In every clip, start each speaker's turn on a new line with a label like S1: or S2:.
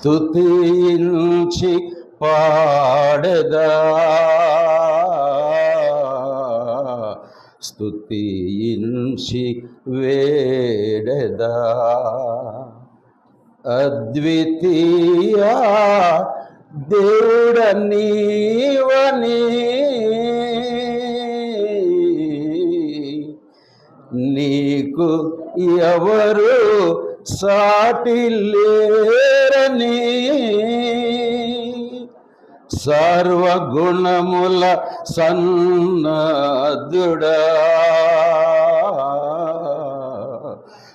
S1: స్థుతించి పాడగా స్థుతించి వేడదా. అద్వితీయ దేవుడ నీవని నీకు ఎవరు సాటి లేరని సర్వగుణముల సన్నదుడా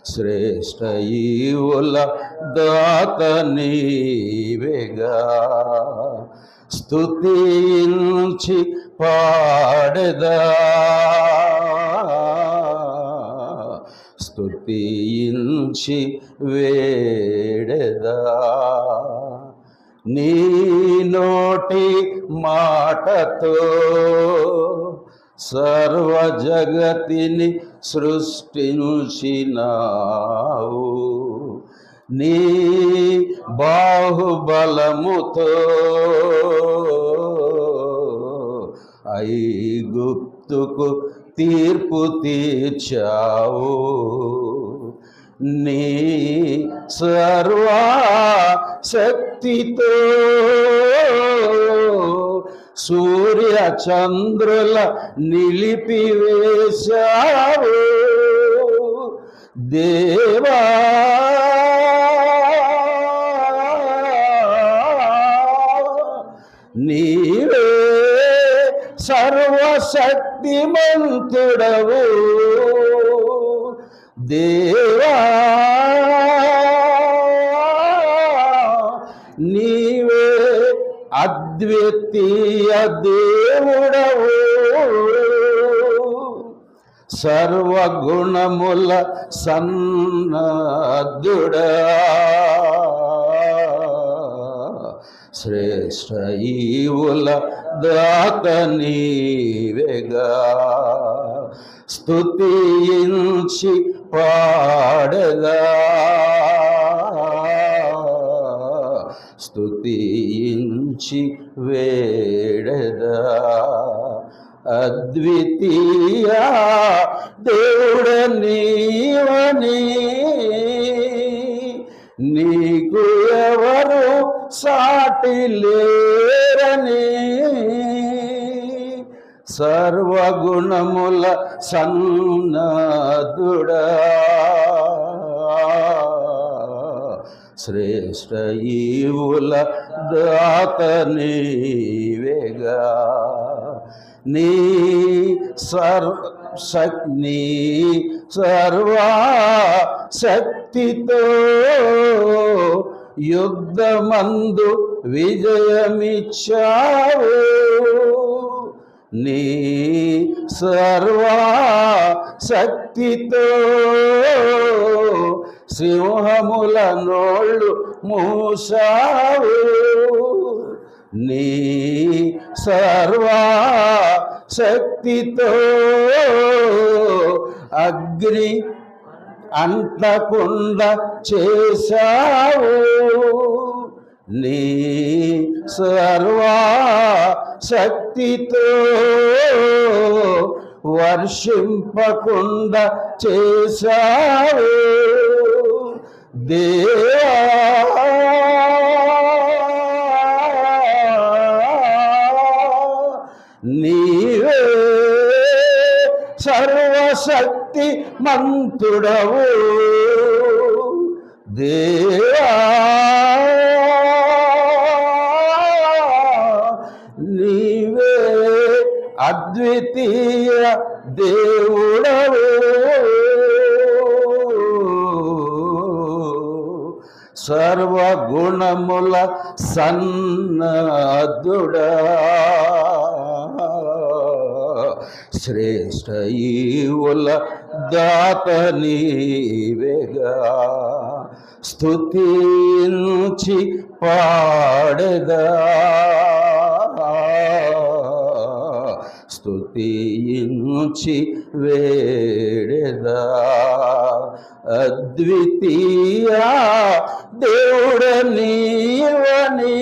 S1: శ్రేష్ట ఈవుల దాత నీవేగా. స్తుతించి పాడదా. స్తుతించి వేడదా. నీ నోటి మాటతో సర్వ జగతిని సృష్టించినావు. నీ బాహుబలముతో ఐగుప్తుకు తీర్పు తీర్చావు. నీ సర్వా శక్తితో సూర్య చంద్రుల నిలిపివేశావు దేవా! నీవే సర్వశక్తిమంతుడవు. దేవా నీవే అద్వితీయ దేవుడవు. సర్వగుణముల సన్నద్దుడా శ్రేష్ట ఈవుల దాత నీవేగా. స్తుతించి పాడగా స్తుతించి వేడదా. అద్వితీయ దేవుడ నీవని. నీకు ఎవరు సాటి లేరని. సర్వగుణముల సన్నదుడా శ్రేష్ట ఈవుల దాత నీవేగా. నీ సర్వ శక్ని సర్వా శక్తితో యుద్ధమందు విజయమిచ్చావు. నీ సర్వా శక్తితో సింహముల నోళ్ళు మూసావు. నీ సర్వా శక్తితో అగ్ని అంటకుండా చేశావు. నీ సర్వా శక్తితో వర్షింపకుండా చేశావు. దేవా! నీవే సర్వశక్తి మంతుడవు దేవా! అద్వితీయ దేవుడవు. సర్వగుణముల సన్నదుడా శ్రేష్ట ఈవుల దాత నీవేగా. స్తుతించి పాడగా తీయించి వేడెదా. అద్వితీయ దేవుడనీవని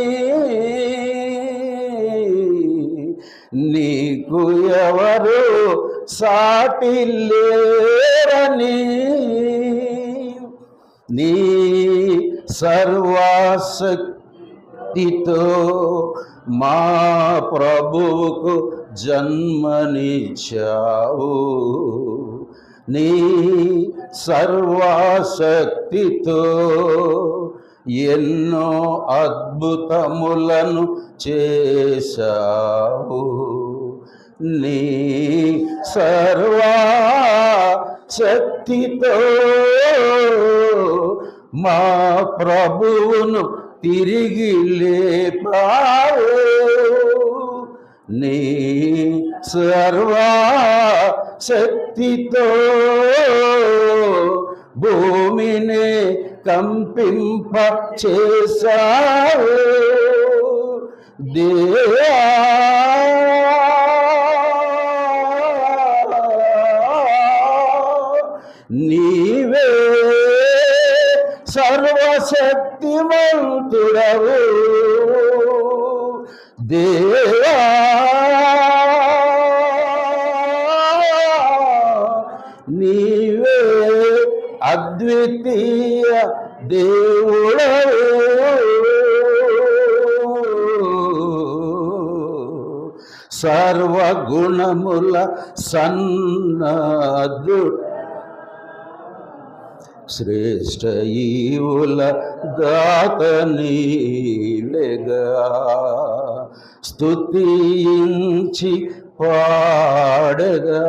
S1: నీకు ఎవరు సాటి లేరని నీ సర్వాసక్తితో మా ప్రభువుకు జన్మనిచ్చావు. నీ సర్వాశక్తితో ఎన్నో అద్భుతములను చేశావు. నీ సర్వా శక్తితో మా ప్రభువును తిరిగి లేపావు. నీ సర్వా శక్తితో భూమిని కంపింప చేశావు దేవా! నీవే సర్వశక్తిమంతుడవు. దేవా! నీవే అద్వితీయ దేవుడవు సర్వగుణముల సన్నదు శ్రేష్ఠ ఈవుల దాత నీలెగా స్తుతించి పాడగా.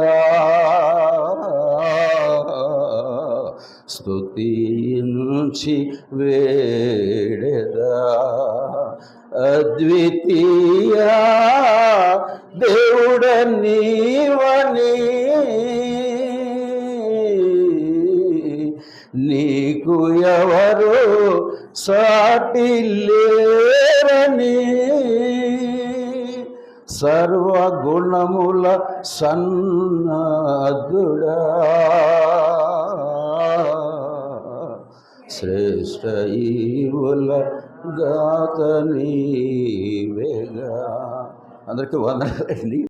S1: స్తుతించి వేడదా. అద్వితీయ దేవుడ నీవని. నీకు ఎవరు సాటి లేరని. సర్వగుణముల సన్నదుడా. శ్రేష్ట ఈవుల గాత నీవేగా. అందరికీ వందనాలండి.